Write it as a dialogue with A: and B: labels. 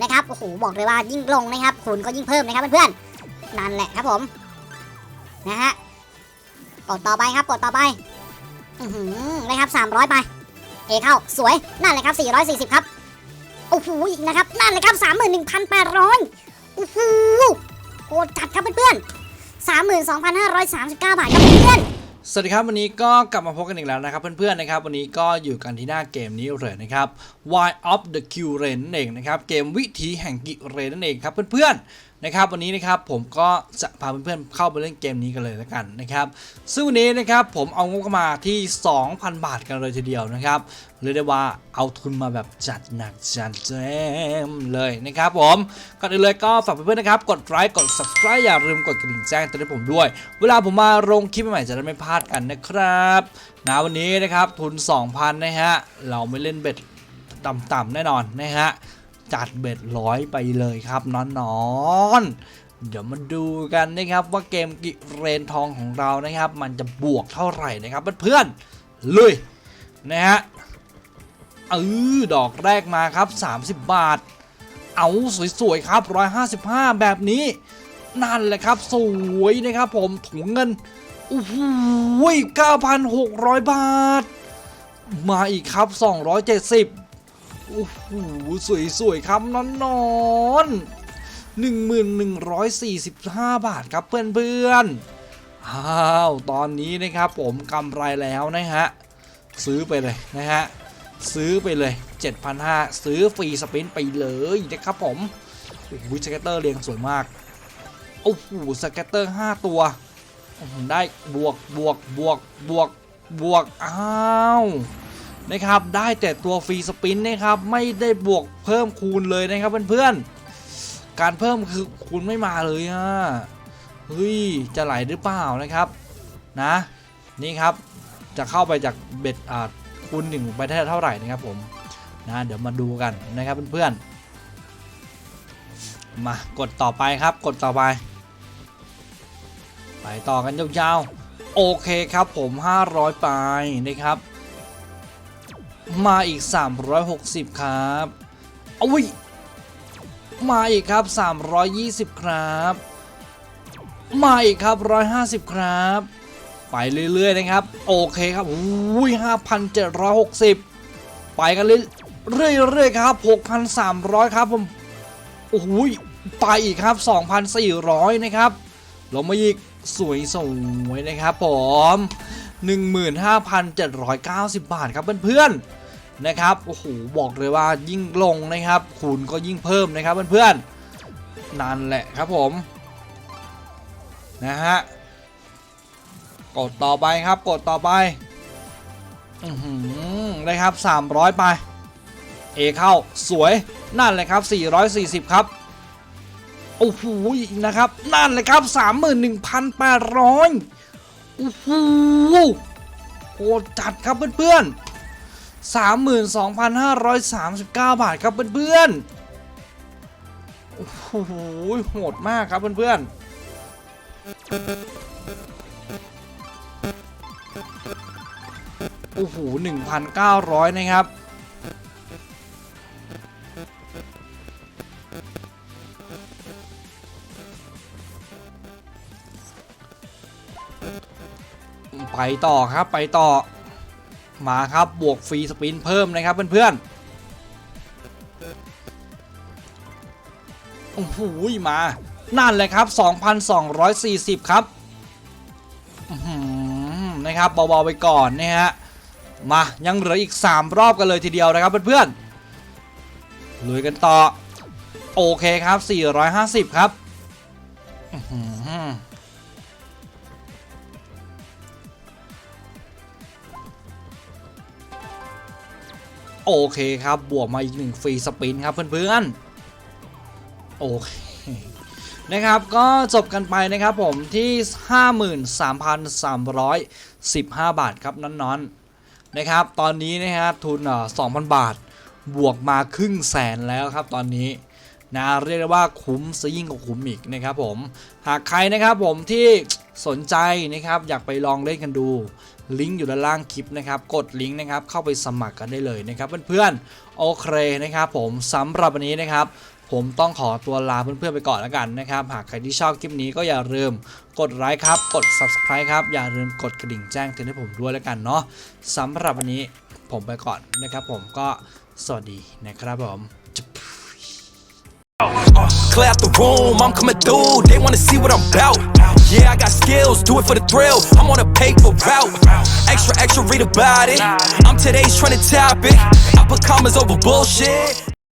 A: นะครับโอ้โหบอกเลยว่ายิ่งลงนะครับคูณก็ยิ่งเพิ่มนะครับเพื่อนๆนั่นแหละครับผมนะฮะกดต่อไปครับกดต่อไปอือหือนะครับ300ไปเอเข้าสวยนั่นเลยครับ 440 ครับโอ้โหอีกนะครับนั่นเลยครับ 31,800โอ้โหโคตรจัดครับเพื่อนๆ32,539 บาทครับเพื่อนๆ
B: สวัสดีครับวันนี้ก็กลับมาพบกันอีกแล้วนะครับเพื่อนๆนะครับวันนี้ก็อยู่กันที่หน้าเกมนี้เลยนะครับ Why of the Q r a n นั่นเองนะครับเกมวิธีแห่งกิเรนนั่นเองครับเพื่อนๆ นะครับวันนี้นะครับผมก็จะพาเพื่อนๆเข้าไปเล่นเกมนี้กันเลยแล้วกันนะครับซึ่งวันนี้นะครับผมเอางบเข้ามาที่ 2,000 บาทกันเลยทีเดียวนะครับเรียกได้ว่าเอาทุนมาแบบจัดหนักจัดเต็มเลยนะครับผมก่อนอื่นเลยก็ฝากเพื่อนๆนะครับกดไลค์กด subscribe อย่าลืมกดกระดิ่งแจ้งเตือนให้ผมด้วย เวลาผมมาลงคลิปใหม่จะได้ไม่พลาดกันนะครับนะวันนี้นะครับทุน 2,000 นะฮะเราไม่เล่นเบ็ดต่ำๆแน่นอนนะฮะ จัดเบ็ดร้อยไปเลยครับนอนๆเดี๋ยวมาดูกันนะครับว่าเกมกิเรนทองของเรานะครับ มันจะบวกเท่าไหร่นะครับเพื่อนๆลุยนะฮะเออดอกแรกมาครับ 30 บาท เอาสวยๆครับ 155 แบบนี้นั่นแหละครับ สวยนะครับผมถุงเงินโอ้โห9,600 บาท มาอีกครับ 270 โอ้โหสวยๆครับนอนนอน1145 บาทครับเพื่อนๆอ้าวตอนนี้นะครับผมกำไรแล้วนะฮะซื้อไปเลยนะฮะซื้อไปเลย 7,500 ซื้อฟรีสปินไปเลยนะครับผมโอ้โหสเก็ตเตอร์เรียงสวยมากโอ้โหสเก็ตเตอร์ 5 ตัว ได้บวกบวกบวกบวกบวกอ้าว นะครับได้แต่ตัวฟรีสปินนะครับไม่ได้บวกเพิ่มคูณเลยนะครับเพื่อนๆการเพิ่มคือคูณไม่มาเลยอะเฮ้ยจะไหลหรือเปล่านะครับนะนี่ครับจะเข้าไปจากเบ็ดอ่าคูณหนึ่งไปได้เท่าไหร่นะครับผมนะเดี๋ยวมาดูกันนะครับเพื่อนๆมากดต่อไปครับกดต่อไปไปต่อกันยาวๆโอเคครับผม 500ไปนะครับ มาอีก 360 ครับอุ้ยมาอีกครับ 320 ครับ มาอีกครับ 150 ครับ ไปเรื่อยๆนะครับ โอเคครับอุ้ย5,760 ไปกันเรื่อยๆครับ 6,300 ครับผมโอ้โหไปอีกครับ 2,400 นะครับลงมาอีกสวยสวยๆนะครับผม 15,790 บาทครับเพื่อนๆนะครับโอ้โหบอกเลยว่ายิ่งลงนะครับคูณก็ยิ่งเพิ่มนะครับเพื่อนๆนั่นแหละครับผมนะฮะกดต่อไปครับกดต่อไปอือหือนะครับ 300 ไปเอเข้าสวยนั่นเลยครับ 440 ครับโอ้โหนะครับ นั่นเลยครับ 31,800 โอ้โหโหดจัดครับเพื่อนๆ32,539 บาทครับเพื่อนๆ โอ้โห โหดมากครับเพื่อนๆ โอ้โห 1,900 นะครับ ไปต่อครับไปต่อ มาครับบวกฟรีสปินเพิ่มนะครับเพื่อนๆโอ้โหมา นั่นเลยครับ 2,240 ครับอื้อหือนะครับเบาๆไปก่อนนะฮะมายังเหลืออีก 3 รอบกันเลยทีเดียวนะครับเพื่อนๆลุยกันต่อ โอเคครับ 450 ครับ โอเคครับ บวกมาอีกหนึ่งฟรีสปินครับเพื่อนๆ โอเคนะครับ ก็จบกันไปนะครับผมที่ 53,315 บาทครับน้อนๆนะครับ ตอนนี้นะฮะทุนเอ่อ2,000 บาท บวกมาครึ่งแสนแล้วครับตอนนี้ นะเรียกว่าคุ้มซะยิ่งกว่าคุ้มอีกนะครับผมหากใครนะครับผมที่สนใจนะครับอยากไปลองเล่นกันดูลิงก์อยู่ด้านล่างคลิปนะครับ กดลิงก์นะครับเข้าไปสมัครกันได้เลยนะครับเพื่อนๆโอเคนะครับ ผมสำหรับวันนี้นะครับ ผมต้องขอตัวลาเพื่อนๆไปก่อนแล้วกันนะครับ หากใครที่ชอบคลิปนี้ก็อย่าลืมกดไลค์ครับ กด subscribe ครับ อย่าลืมกดกระดิ่งแจ้งเตือนให้ผมด้วยแล้วกันเนาะสำหรับวันนี้ผมไปก่อนนะครับ ผมก็สวัสดีนะครับผม
C: Clear out the room, I'm coming through. They wanna see what I'm about. Yeah, I got skills, do it for the thrill. I'm on a paper route. Extra, extra, read about it. I'm today's trying to top it. I put commas over bullshit.